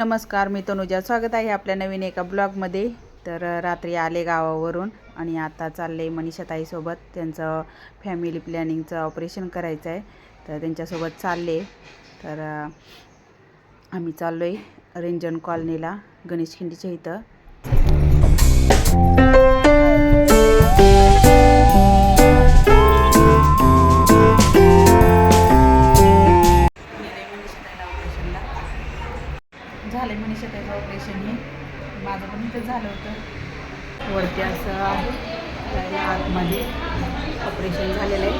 नमस्कार मी तनुजा. स्वागत आहे आपल्या नवीन एका ब्लॉगमध्ये. तर रात्री आले गावावरून आणि आता चालले मनीषाताईसोबत. त्यांचं फॅमिली प्लॅनिंगचं ऑपरेशन करायचं आहे तर त्यांच्यासोबत चालले. तर आम्ही चाललो आहे रेंजन कॉलनीला गणेश खिंडीच्या इथं. माझं पण इथं झालं होतं. वरती असं आहे जायला आतमध्ये ऑपरेशन झालेलं आहे.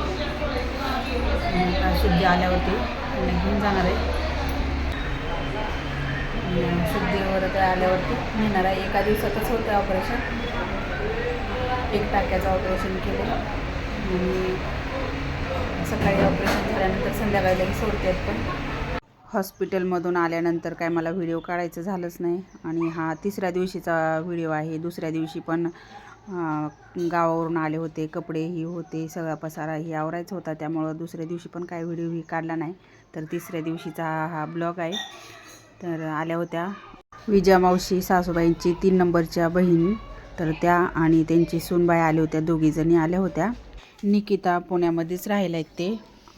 शुद्धी आल्यावरती घेऊन जाणार आहे. शुद्धीवर ते आल्यावरती नेणार आहे. एका दिवसातच होतं ऑपरेशन एक टाक्याचं ऑपरेशन केलं आणि सकाळी ऑपरेशन झाल्यानंतर संध्याकाळी लगेच सोडतात पण. हॉस्पिटलमधून आल्यानंतर काय मला व्हिडिओ काढायचं झालंच नाही. आणि हा तिसऱ्या दिवशीचा व्हिडिओ आहे. दुसऱ्या दिवशी पण गावावरून आले होते. कपडेही होते सगळा पसाराही आवरायचा होता. त्यामुळं दुसऱ्या दिवशी पण काय व्हिडिओही काढला नाही. तर तिसऱ्या दिवशीचा हा हा ब्लॉग आहे. तर आल्या होत्या विजया मावशी सासूबाईंची तीन नंबरच्या बहीण. तर त्या आणि त्यांची सूनबाई आल्या होत्या. दोघीजणी आल्या होत्या. निकिता पुण्यामध्येच राहिल्या आहेत ते.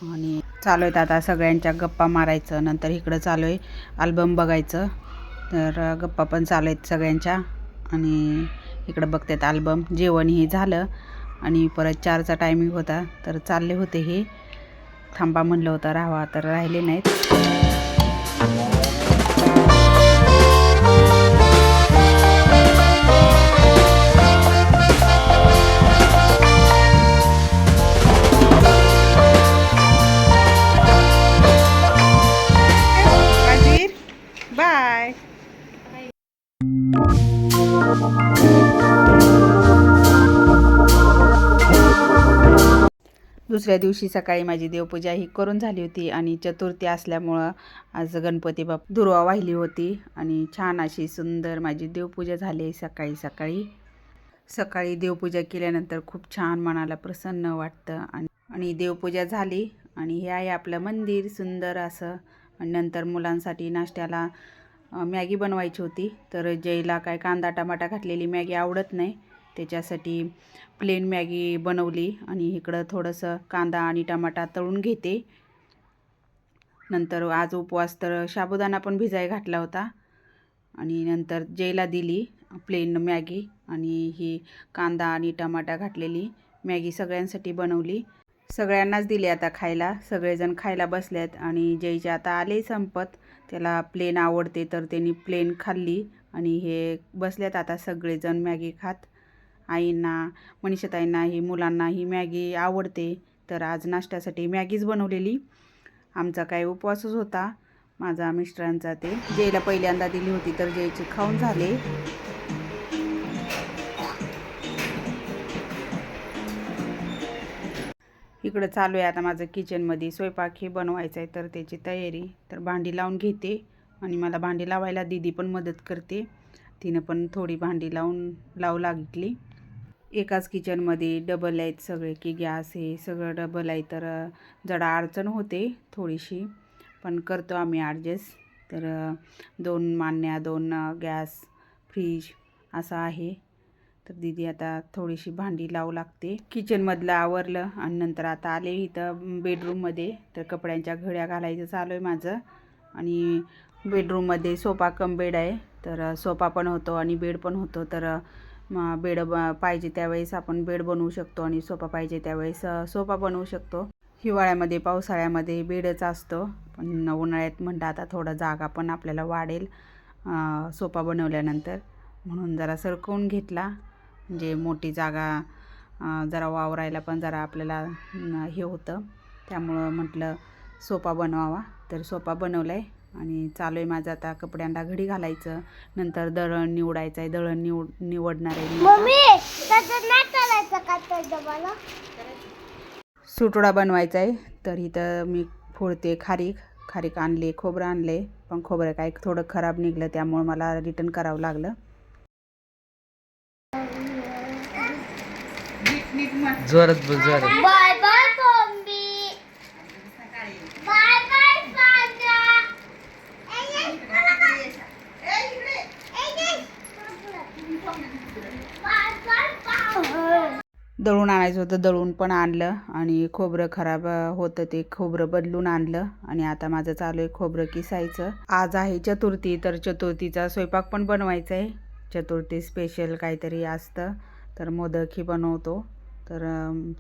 आणि चालू आहेत. आता सगळ्यांच्या गप्पा मारायचं नंतर इकडं चालू आहे अल्बम बघायचं. तर गप्पा पण चालू आहेत सगळ्यांच्या. आणि इकडं बघतात अल्बम जेवण हे झालं आणि परत चारचा टायमिंग होता. तर चालले होते हे. थांबा म्हणलं होतं राहावा. तर राहिले नाहीत. दुसऱ्या दिवशी सकाळी माझी देवपूजा ही करून झाली होती आणि चतुर्थी असल्यामुळं आज गणपती बाप दुर्वा वाहिली होती आणि छान अशी सुंदर माझी देवपूजा झाली सकाळी सकाळी. सकाळी देवपूजा केल्यानंतर खूप छान मनाला प्रसन्न वाटतं आणि आणि देवपूजा झाली आणि हे आहे आपलं मंदिर सुंदर असं. आणि नंतर मुलांसाठी नाश्त्याला मॅगी बनवायची होती. तर जयला काय कांदा टमाटा घातलेली मॅगी आवडत नाही. त्याच्यासाठी प्लेन मॅगी बनवली आणि इकडं थोडंसं कांदा आणि टमाटा तळून घेते. नंतर आज उपवास तर साबुदाणा पण भिजाय घातला होता. आणि नंतर जेला दिली प्लेन मॅगी आणि ही कांदा आणि टमाटा घातलेली मॅगी सगळ्यांसाठी बनवली. सगळ्यांनाच दिली आता खायला. सगळेजण खायला बसलेत आणि जयचे आता आले संपत. त्याला प्लेन आवडते तर त्यांनी प्लेन खाल्ली आणि हे बसल्यात आता सगळेजण मॅगी खात. आईंना मनीषाताईंना ही मुलांना ही मॅगी आवडते. तर आज नाश्त्यासाठी मॅगीच बनवलेली. आमचा काय उपवासच होता. माझा मिस्टरांचा ते जेला पहिल्यांदा दिली होती तर जेचे खाऊन झाले. इकडं चालू आहे आता माझं किचनमध्ये स्वयंपाक हे बनवायचं आहे तर त्याची तयारी. तर भांडी लावून घेते आणि मला भांडी लावायला दीदी पण मदत करते. तिनं पण थोडी भांडी लावून लावू लागली. एकाच किचनमध्ये डबल आहेत सगळे की गॅस हे सगळं डबल आहे तर जरा अडचण होते थोडीशी पण करतो आम्ही ॲडजस्ट तर दोन मान्या दोन गॅस फ्रीज असं आहे. तर दीदी आता थोडीशी भांडी लावू लागते. किचनमधलं आवरलं आणि नंतर आता आले इथं बेडरूममध्ये तर कपड्यांच्या घड्या घालायचं चालू आहे माझं. आणि बेडरूममध्ये सोफा कम बेड आहे. तर सोफा पण होतो आणि बेड पण होतो. तर बेड ब पाहिजे त्यावेळेस आपण बेड बनवू शकतो आणि सोफा पाहिजे त्यावेळेस सोफा बनवू शकतो. हिवाळ्यामध्ये पावसाळ्यामध्ये बेडच असतो पण उन्हाळ्यात म्हणलं आता थोडा जागा पण आपल्याला वाढेल सोफा बनवल्यानंतर. म्हणून जरा सरकवून घेतला म्हणजे मोठी जागा जरा वावरायला पण जरा आपल्याला हे होतं. त्यामुळं म्हटलं सोफा बनवावा. तर सोफा बनवला आहे आणि चालू आहे माझं आता कपड्यांना घडी घालायचं. नंतर दळण निवडायचं आहे दळण निवड निवडणार आहे सुटोडा बनवायचा आहे तर इथं मी फोडते खारीक. खारीक आणले खोबरं आणले पण खोबरं काय थोडं खराब निघलं त्यामुळे मला रिटर्न करावं लागलं. जोरात बोल जोरात. दळून आणायचं होतं दळून पण आणलं आणि खोबरं खराब होतं ते खोबरं बदलून आणलं आणि आता माझं चालू आहे खोबरं किसायचं. आज आहे चतुर्थी तर चतुर्थीचा स्वयंपाक पण बनवायचा आहे. चतुर्थी स्पेशल काहीतरी असतं तर मोदकही बनवतो. तर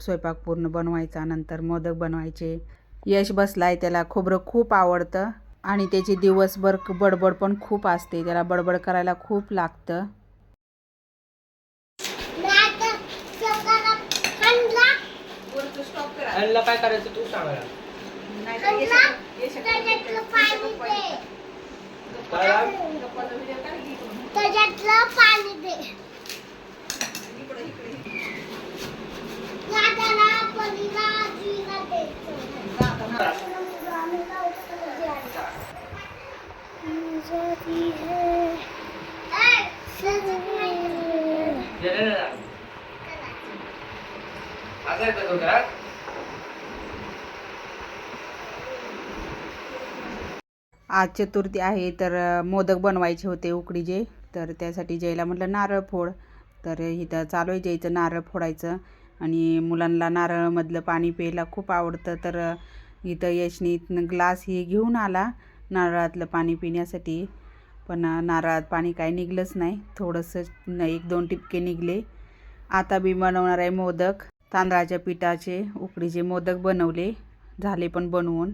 स्वयंपाक पूर्ण बनवायचा नंतर मोदक बनवायचे. यश बसलाय त्याला खोबरं खूप आवडतं आणि त्याची दिवसभर बडबड पण खूप असते. त्याला बडबड करायला खूप लागतं. आणला काय करायचं तू सांगा हाणला, त्याच्यातलं पाणी दे. त्याच्यातलं पाणी दे. दादाला, परीला, आजीला द्यायचं. सजती है. ऐ, सजती. आज चतुर्थी आहे तर मोदक बनवायचे होते उकडीचे. तर त्यासाठी जयला म्हटलं नारळ फोड. तर इथं चालू आहे जयचं नारळ फोडायचं. आणि मुलांना नारळमधलं पाणी प्यायला खूप आवडतं. तर इथं यशनी ग्लास ही घेऊन आला नारळातलं पाणी पिण्यासाठी. पण नारळात पाणी काय निघलंच नाही. थोडंसं एक दोन टिपके निघले. आता बी बनवणार आहे मोदक. तांदळाच्या पिठाचे उकडीचे मोदक बनवले. झाले पण बनवून.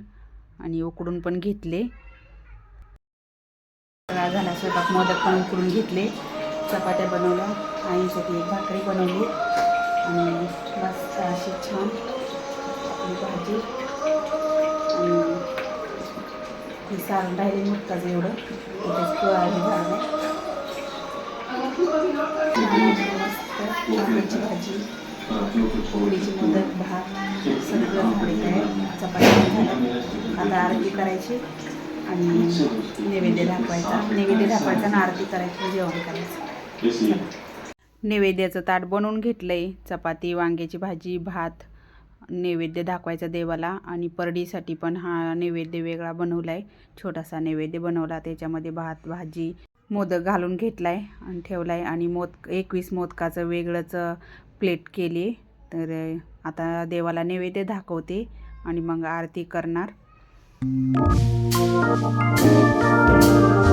आणि उकडून पण घेतले. झाला. स्वयंपाक मोदक पण करून घेतले. चपात्या बनवल्या. आईसाठी एक भाकरी बनवली. आणि मस्त अशी छान आपली भाजी. आणि हे सारण राहिली मुक्ताचं एवढं. तिथेच पोळाही झालं. मस्त भाजी. पोळीची मोदक भात सगळं आहे चपात्या झाल्या. आता आरती करायची. आणि नैवेद्य दाखवायचा. नैवेद्य दाखवायचा आणि आरती करायची जेवण करायचं. नैवेद्याचं ताट बनवून घेतलंय. चपाती वांग्याची भाजी भात नैवेद्य दाखवायचा देवाला. आणि परडीसाठी पण हा नैवेद्य वेगळा बनवला आहे छोटासा नैवेद्य बनवला. त्याच्यामध्ये भात भाजी मोदक घालून घेतलाय आणि ठेवलाय. आणि मोद एकवीस मोदकाचं वेगळंच प्लेट केली. तर आता देवाला नैवेद्य दाखवते. आणि मग आरती करणार. Thank you.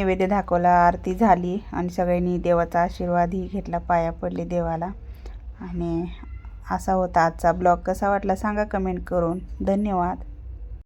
नैवेद्य दाखवला आरती झाली आणि सगळ्यांनी देवाचा आशीर्वादही घेतला पाया पडले देवाला. आणि असा होता आजचा ब्लॉग. कसा वाटला सांगा कमेंट करून. धन्यवाद.